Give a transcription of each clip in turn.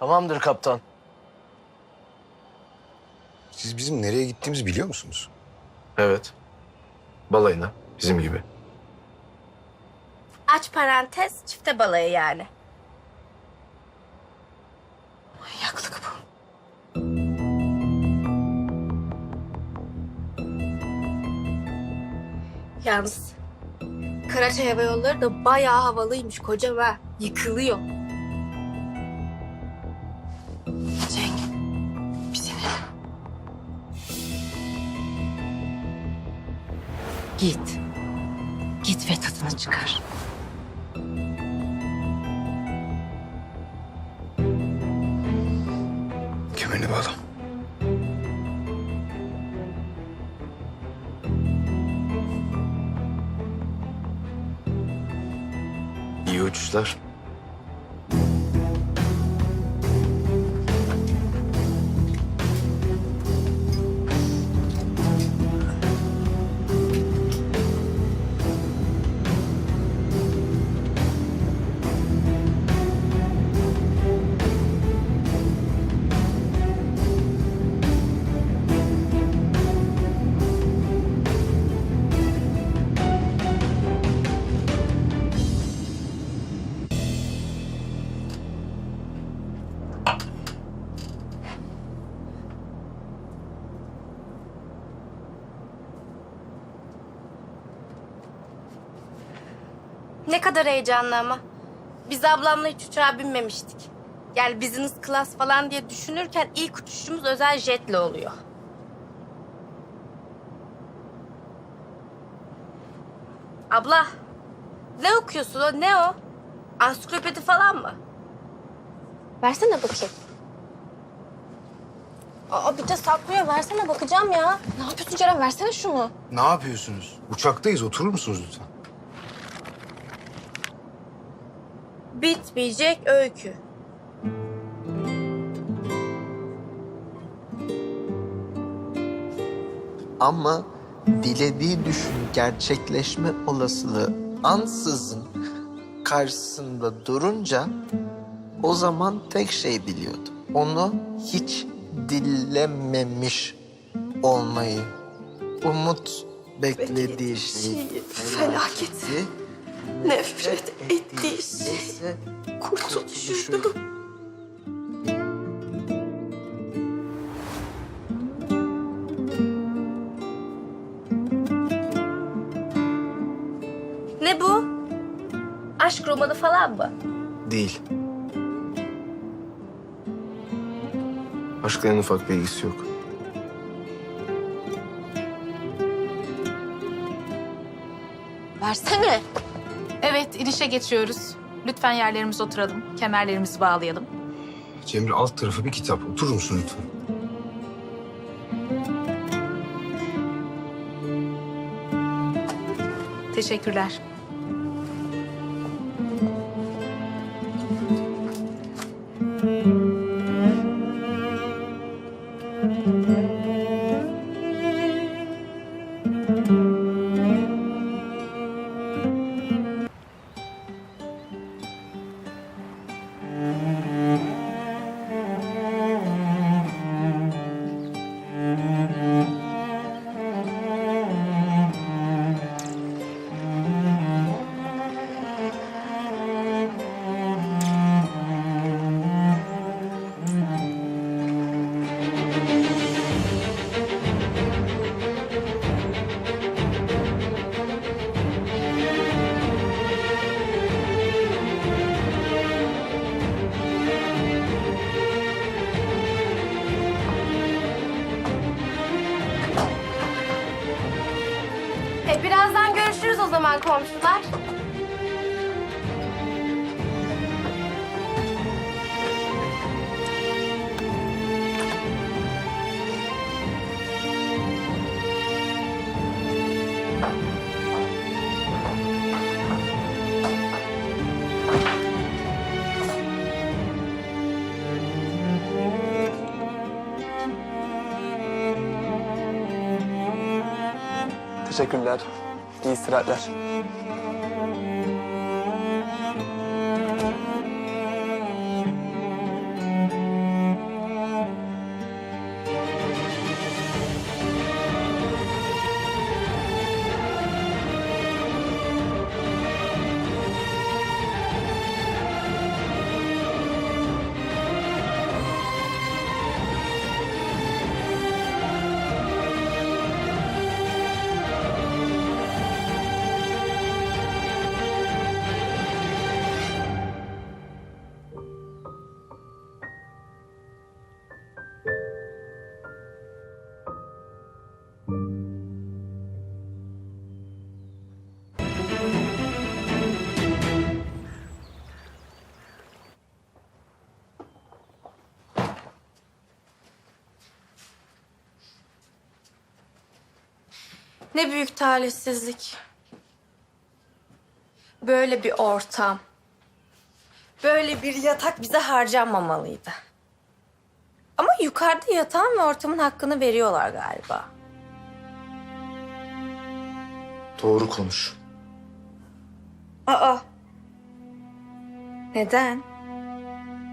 Tamamdır kaptan. Siz bizim nereye gittiğimizi biliyor musunuz? Evet. Balayına. Bizim gibi. Aç parantez çifte balayı yani. Manyaklık bu. Yalnız Karaçay Hava Yolları da bayağı havalıymış kocam ha. Yıkılıyor. Git. Git ve tadını çıkar. Kemerini bağla. İyi uçuşlar. Ne kadar heyecanlı ama. Biz ablamla hiç uçağa binmemiştik. Yani business class falan diye düşünürken ilk uçuşumuz özel jetle oluyor. Abla, ne okuyorsun o? Ne o? Ansiklopedi falan mı? Versene bakayım. Aa bir de saklıyor. Versene bakacağım ya. Ne yapıyorsun Ceren? Versene şunu. Ne yapıyorsunuz? Uçaktayız. Oturur musunuz lütfen? Bitmeyecek öykü. Ama dilediği düşün gerçekleşme olasılığı ansızın karşısında durunca o zaman tek şey biliyordu. Onu hiç dillememiş olmayı. Umut beklediği şey felaketi, nefret ettiği şey, kurtuluşuydu. Ne bu? Aşk romanı falan mı? Değil. Aşkla en ufak bir ilgisi yok. Versene. Evet, inişe geçiyoruz. Lütfen yerlerimize oturalım. Kemerlerimizi bağlayalım. Cemre alt tarafı bir kitap. Oturur musun lütfen? Teşekkürler. E zaman komşular. Teşekkürler. İyi istirahatler. Ne büyük talihsizlik. Böyle bir ortam. Böyle bir yatak bize harcanmamalıydı. Ama yukarıda yatağın ve ortamın hakkını veriyorlar galiba. Doğru konuş. Aa. Neden?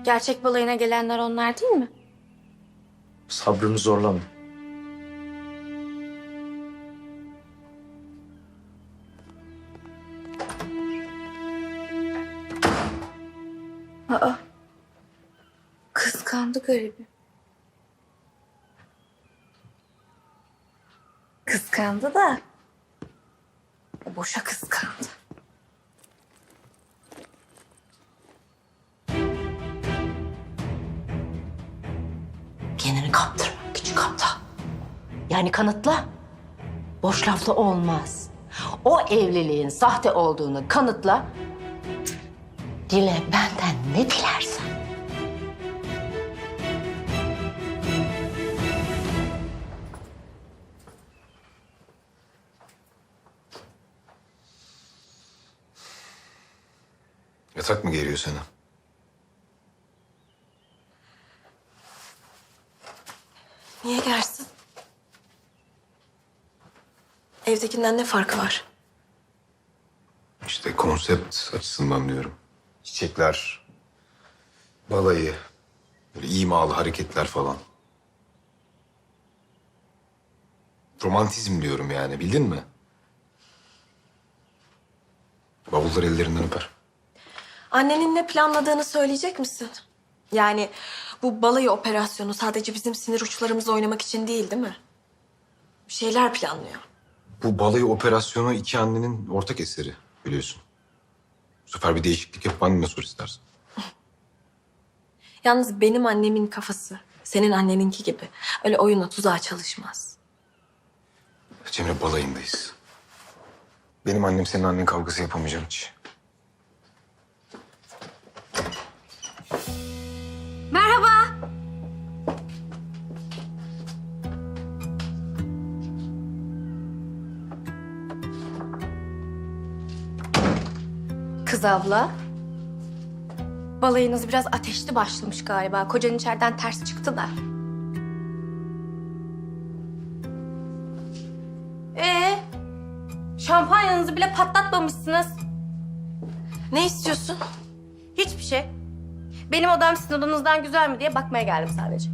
Gerçek balayına gelenler onlar değil mi? Sabrımı zorlama. Aa. Kıskandı garibi. Kıskandı da boşa kıskandı. Kendini kaptırma küçük aptal. Yani kanıtla. Boş lafla olmaz. O evliliğin sahte olduğunu kanıtla. Dile benden ne dilersen. Yatak mı geliyor sana? Niye gelsin? Evdekinden ne farkı var? İşte konsept açısından diyorum. Çiçekler, balayı, böyle imalı hareketler falan. Romantizm diyorum yani bildin mi? Bavullar ellerinden öper. Annenin ne planladığını söyleyecek misin? Yani bu balayı operasyonu sadece bizim sinir uçlarımızla oynamak için değil değil mi? Bir şeyler planlıyor. Bu balayı operasyonu iki annenin ortak eseri biliyorsun. Bu sefer bir değişiklik yapıp anneme sor istersen. Yalnız benim annemin kafası senin anneninki gibi. Öyle oyuna tuzağa çalışmaz. Cemre balayındayız. Benim annem senin annen kavgası yapamayacağım hiç. Merhaba. Kız abla. Balayınız biraz ateşli başlamış galiba. Kocan içeriden ters çıktı da. Ee, şampanyanızı bile patlatmamışsınız. Ne istiyorsun? Hiçbir şey. Benim odam sizin odanızdan güzel mi diye bakmaya geldim sadece.